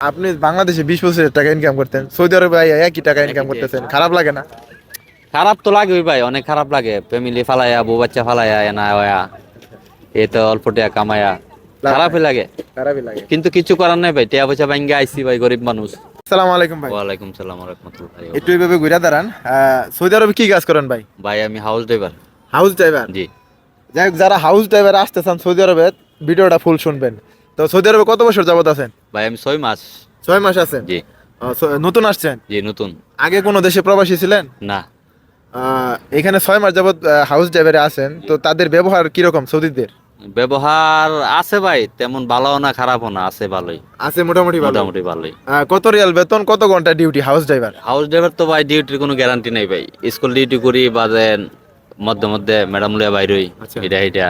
আপনি বাংলাদেশে বিশ পঁচিশ টাকা ইনকাম করতেন সৌদি আরবে একই টাকা ইনকাম করতেছেন খারাপ লাগে না? খারাপ তো লাগে ভাই অনেক খারাপ লাগে। ফ্যামিলি ফালায়া বউ বাচ্চা ফালায়া এনা হয়া এ তো অল্প টাকা কামায়া। খারাপই লাগে। খারাপই লাগে। কিন্তু কিছু করার নাই ভাই টিয়া পয়সা ব্যাংকে আইসি ভাই গরিব মানুষ। আসসালামু আলাইকুম ভাই। ওয়ালাইকুম সালাম রহমতুল্লাহ একটু এইভাবে ঘুরে দাঁড়ান। সৌদি আরবে কি কাজ করেন ভাই? ভাই আমি হাউস ড্রাইভার হাউস ড্রাইভার জি। যাই হোক যারা হাউস ড্রাইভার আসতে চান সৌদি আরবে ভিডিওটা ফুল শুনবেন। তো সৌদি আরবে কত বছর যাবত আছেন? ভাই আমি ছয় মাস। ছয় মাস আছেন? জি। নতুন আসছেন? জি নতুন। আগে কোনো দেশে প্রবাসী ছিলেন? না। এখানে ছয় মাস যাবত হাউস ড্রাইভারে আছেন। তো তাদের ব্যবহার কীরকম সৌদিদের? ব্যবহার আছে ভাই তেমন ভালো না খারাপও না আছে ভালোই। আছে মোটামুটি মোটামুটি ভালোই। কত রিয়াল বেতন কত ঘণ্টা duty house driver house driver তো ভাই ডিউটির কোনো গ্যারান্টি নাই ভাই। স্কুল ডিউটি করি বা দেন মধ্যে মধ্যে ম্যাডাম লিয়া বাইরই। এটা এটা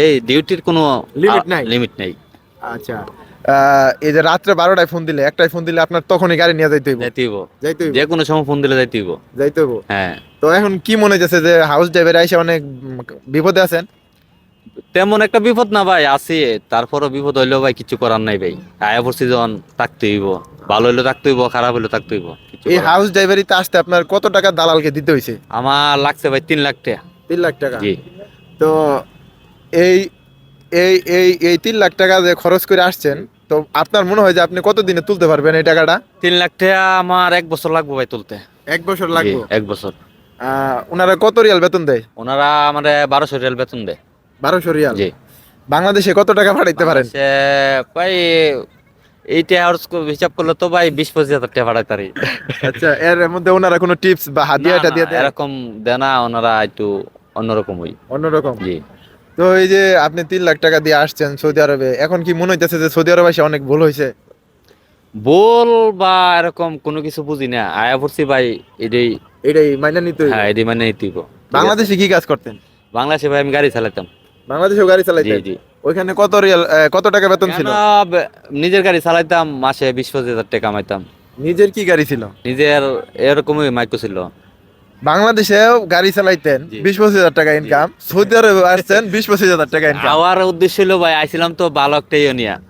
এই ডিউটির কোনো লিমিট নাই? লিমিট নাই। আচ্ছা। এই যে রাত্রে বারোটায় ফোন দিলে একটাই ফোন দিলে আপনার তখনই গাড়ি নিয়ে যাইতে হইব? যাইতে হইব। যাইতে হইব? যে কোনো সময় ফোন দিলে যাইতে হইব। যাইতে হইব? হ্যাঁ। তো এখন কি মনে হচ্ছে যে হাউস ড্রাইভার এসে অনেক বিপদে আছেন? তেমন একটা বিপদ না ভাই আছে। তারপরও বিপদ হইলেও ভাই কিছু করার নাই ভাই। আয়া পড়ছি যখন থাকতে হইব। ভালো হইলেও থাকতে হইব খারাপ হইলেও থাকতে হইব। এই হাউস ড্রাইভারিতে আসতে আপনার কত টাকা দালালকে দিতে হয়েছে আমার লাগছে ভাই তিন লাখ টাকা। তিন লাখ টাকা? জি। তো এই এই এই এই তিন লাখ টাকা যে খরচ করে আসছেন তো আপনার মনে হয় যে আপনি কত দিনে তুলতে পারবেন এই টাকাটা? তিন লাখ টাকা আমার এক বছর লাগবে ভাই তুলতে। এক বছর লাগবে? এক বছর। ওনারা কত রিয়াল বেতন দেয়? ওনারা আমাদের বারোশো রিয়াল বেতন দেয়। বারোশো রিয়াল? জি। বাংলাদেশে কত টাকা পাঠাইতে পারেন? সে ভাই এইটা আর হিসাব করলে তো ভাই বিশ পঁচিশ হাজার টাকা ভাড়াই তারি আচ্ছা এর মধ্যে ওনারা কোনো টিপস বা হাদিয়াটা দিয়ে দেয় এরকম দেয় না ওনারা একটু অন্যরকম হই অন্যরকম? জি। তো এই যে আপনি তিন লাখ টাকা দিয়ে আসছেন সৌদি আরবে এখন কি মনে হইতেছে যে সৌদি আরবে এসে অনেক ভুল হয়েছে বল বা এরকম কোনো কিছু বুঝি না। আয়া পড়ছি ভাই এটাই। এটাই মাইনা নিতে হইবে। হ্যাঁ এটাই মানে নিতেইব বাংলাদেশে কি কাজ করতেন? বাংলাদেশে ভাই আমি গাড়ি চালাতাম। বাংলাদেশে গাড়ি জি চালাইতেন? জি ওইখানে কত রিয়াল কত টাকা বেতন ছিল? বে- নিজের গাড়ি চালাইতাম মাসে বিশ পঁচিশ হাজার টাকা কামাইতাম। নিজের কি গাড়ি ছিল? নিজের এরকমই মাইকো ছিল। বাংলাদেশেও গাড়ি চালাইতেন বিশ পঁচিশ হাজার টাকা ইনকাম সৌদি আরবে আসছেন বিশ পঁচিশ হাজার টাকা ইনকাম আমার উদ্দেশ্য ছিল ভাই আইছিলাম তো ভালো একটা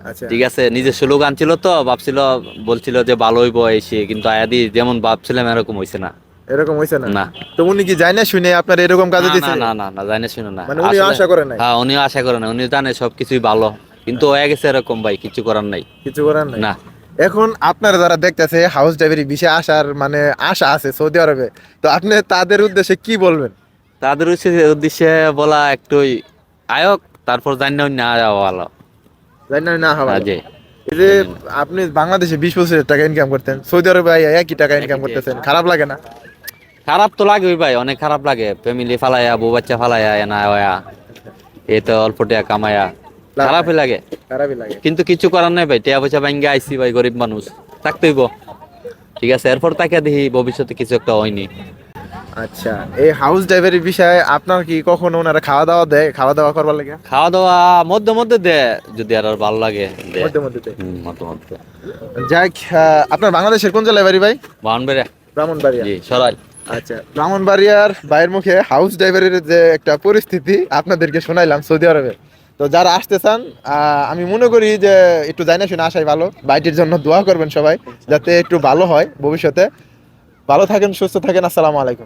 আচ্ছা। ঠিক আছে নিজের স্লোক আনছিল তো ভাবছিল বলছিল যে ভালো হইব এসে কিন্তু আয়াদি যেমন ভাবছিলাম এরকম হইছে না। এরকম হয়েছে না? না। তো উনি কি যায় না শুনে আপনার এরকম কাজে না, দিছে? না না না জানে শুনে না। মানে উনি আশা করে নাই? হ্যাঁ উনিও আশা করে না উনি জানে সবকিছুই ভালো। কিন্তু হয়ে গেছে এরকম ভাই কিছু করার নাই। কিছু করার নাই? না। এখন আপনারা যারা দেখতেছে হাউস ড্রাইভারি বিষয়ে আসার মানে আশা আছে সৌদি আরবে তো আপনি তাদের উদ্দেশ্যে কি বলবেন? তাদের উদ্দেশ্যে- বলা একটুই আয়ক তারপর জানি না না যাওয়া ভালো। জানি না না হবে হ্যাঁ, এই যে আপনি বাংলাদেশে বিশ পঁচিশ হাজার টাকা ইনকাম করতেন সৌদি আরবে একই টাকা ইনকাম করতেছেন খারাপ লাগে না? খারাপ তো লাগে ভাই অনেক খারাপ লাগে। ফ্যামিলি ফালায়া বউ বাচ্চা এনা হয়া এ তো অল্প টাকা কামায়া খারাপই লাগে। খারাপই লাগে। কিন্তু কিছু করার নাই ভাই টিয়া পয়সা ব্যাংকে আইসি ভাই গরিব মানুষ। থাকতেইব ঠিক আছে এরপর তাকে দেখি ভবিষ্যতে কিছু একটা হয়নি। আচ্ছা এই হাউস ড্রাইভারের বিষয়ে আপনার কি কখনো ওনারা খাওয়া দাওয়া দেয়? খাওয়া দাওয়া করবার লাগে? খাওয়া দাওয়া মধ্যে মধ্যে দে যদি আর ভালো লাগে মধ্যে মধ্যে দেয়। মধ্যে মধ্যে। যাক আপনার বাংলাদেশের কোন জেলায় বাড়ি ভাই? বাউনবেড়ে ব্রাহ্মণবাড়িয়া জি সরাই। আচ্ছা ব্রাহ্মণবাড়িয়ার বাইরের মুখে হাউস ড্রাইভারের যে একটা পরিস্থিতি আপনাদেরকে শোনাইলাম সৌদি আরবে। তো যারা আসতে চান আমি মনে করি যে একটু জানা শুনে আসাই ভালো। বাইটির জন্য দোয়া করবেন সবাই, যাতে একটু ভালো হয় ভবিষ্যতে। ভালো থাকেন, সুস্থ থাকেন, আসসালামু আলাইকুম।